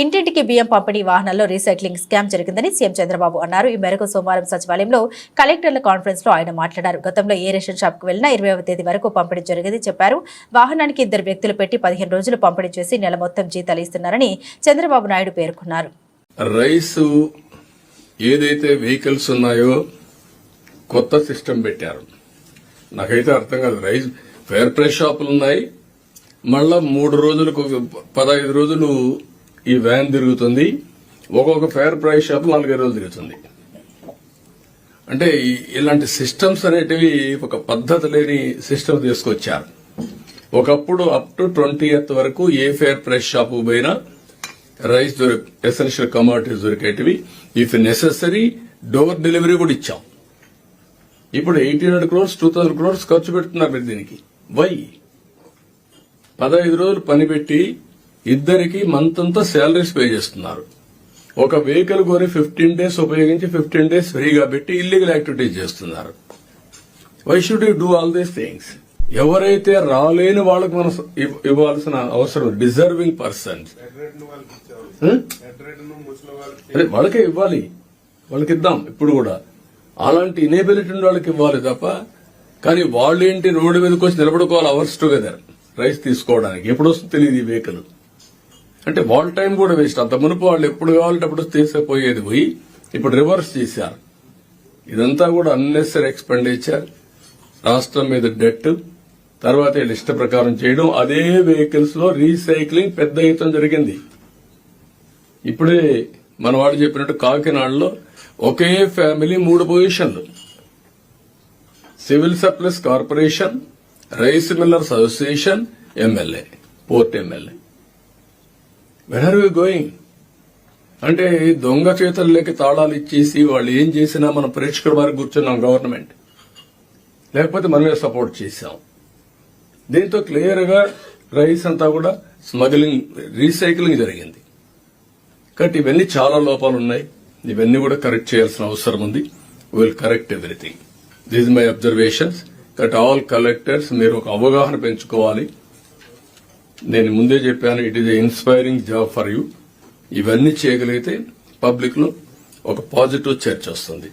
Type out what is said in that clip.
ఇంటింటికి బియ్యం పంపిణీ వాహనాల్లో రీసైక్లింగ్ స్కామ్ జరిగిందని సీఎం చంద్రబాబు అన్నారు. ఈ మేరకు సోమవారం సచివాలయంలో కలెక్టర్ల కాన్ఫరెన్స్లో ఆయన మాట్లాడారు. గతంలో ఏ రేషన్ షాప్కు వెళ్ళినా ఇరవైవ తేదీ వరకు పంపిణీ జరిగింది చెప్పారు. వాహనానికి ఇద్దరు వ్యక్తులు పెట్టి పదిహేను రోజులు పంపిణీ చేసి నెల మొత్తం జీతాలు ఇస్తున్నారని చంద్రబాబు నాయుడు పేర్కొన్నారు. రైస్ ఏదైతే వెహికల్స్ ఉన్నాయో కొత్త సిస్టమ్ పెట్టారు. నాకైతే అర్థం కాదు. రైస్ ఫేర్ ప్రైస్ షాపులు ఉన్నాయి మళ్ళా మూడు రోజులకు పదహైదు రోజులు ఈ వ్యాన్ తిరుగుతుంది. ఒక్కొక్క ఫేర్ ప్రైస్ షాప్ నాలుగైదు రోజులు తిరుగుతుంది. అంటే ఇలాంటి సిస్టమ్స్ అనేటివి ఒక పద్ధతి లేని సిస్టమ్ తీసుకొచ్చారు. ఒకప్పుడు అప్ టు ట్వంటీ ఎయిత్ వరకు ఏ ఫేర్ ప్రైస్ షాపు పోయినా రైస్ దొరి ఎసెన్షియల్ కమాడిటీస్ దొరికేటివి. ఇఫ్ నెసెసరీ డోర్ డెలివరీ కూడా ఇచ్చాం. ఇప్పుడు eighteen hundred crores two thousand crores ఖర్చు పెడుతున్నారు మీరు దీనికి. వై? పదహైదు రోజులు పని పెట్టి ఇద్దరికి మంత్ అంతా శాలరీస్ పే చేస్తున్నారు. ఒక వెహికల్ కొని ఫిఫ్టీన్ డేస్ ఉపయోగించి ఫిఫ్టీన్ డేస్ ఫ్రీగా పెట్టి ఇల్లీగల్ యాక్టివిటీస్ చేస్తున్నారు. Why should you do all these things ఎవరైతే రాలేని వాళ్ళకు మనం ఇవ్- ఇవ్వాల్సిన అవసరం డిజర్వింగ్ పర్సన్స్ అదే వాళ్ళకే ఇవ్వాలి వాళ్ళకి ఇద్దాం ఇప్పుడు కూడా. అలాంటి ఇనేబిలిటీ ఉన్న వాళ్ళకి ఇవ్వాలి తప్ప కానీ వాళ్ళు ఏంటి రోడ్డు మీదకి వచ్చి నిలబడుకోవాలి అవర్స్ టుగెదర్ రైస్ తీసుకోవడానికి. ఎప్పుడు వస్తుందో తెలియదు ఈ వెహికల్ అంటే వాళ్ళ టైం కూడా వేస్ట్. అంత మునుపు వాళ్ళు ఎప్పుడు కావాలంటే తీసేపోయేది పోయి ఇప్పుడు రివర్స్ చేశారు. ఇదంతా కూడా అన్నెసరీ ఎక్స్పెండిచర్ రాష్ట్రం మీద డెట్ తర్వాత వీళ్ళు ఇష్ట ప్రకారం చేయడం. అదే వెహికల్స్లో రీసైక్లింగ్ పెద్ద ఎత్తున జరిగింది. ఇప్పుడే మన వాడు చెప్పినట్టు కాకినాడలో ఒకే ఫ్యామిలీ మూడు పొజిషన్లు civil supplies corporation rice millers association MLA port MLA where are we going అంటే దొంగ చేతుల్లోకి తాళాలు ఇచ్చేసి వాళ్ళు ఏం చేసినా మనం ప్రేక్షకుల వారికి కూర్చున్నాం గవర్నమెంట్. లేకపోతే మనమే సపోర్ట్ చేశాం. దీంతో క్లియర్గా రైస్ అంతా కూడా స్మగ్లింగ్ రీసైక్లింగ్ జరిగింది. కాబట్టి ఇవన్నీ చాలా లోపాలు ఉన్నాయి ఇవన్నీ కూడా కరెక్ట్ చేయాల్సిన అవసరం ఉంది. Will correct everything this my observations that all collectors మీరు ఒక అవగాహన పెంచుకోవాలి. నేను ముందే చెప్పాను it is inspiring job for you ఇవన్నీ చేయగలిగితే పబ్లిక్లో ఒక పాజిటివ్ చర్చ వస్తుంది.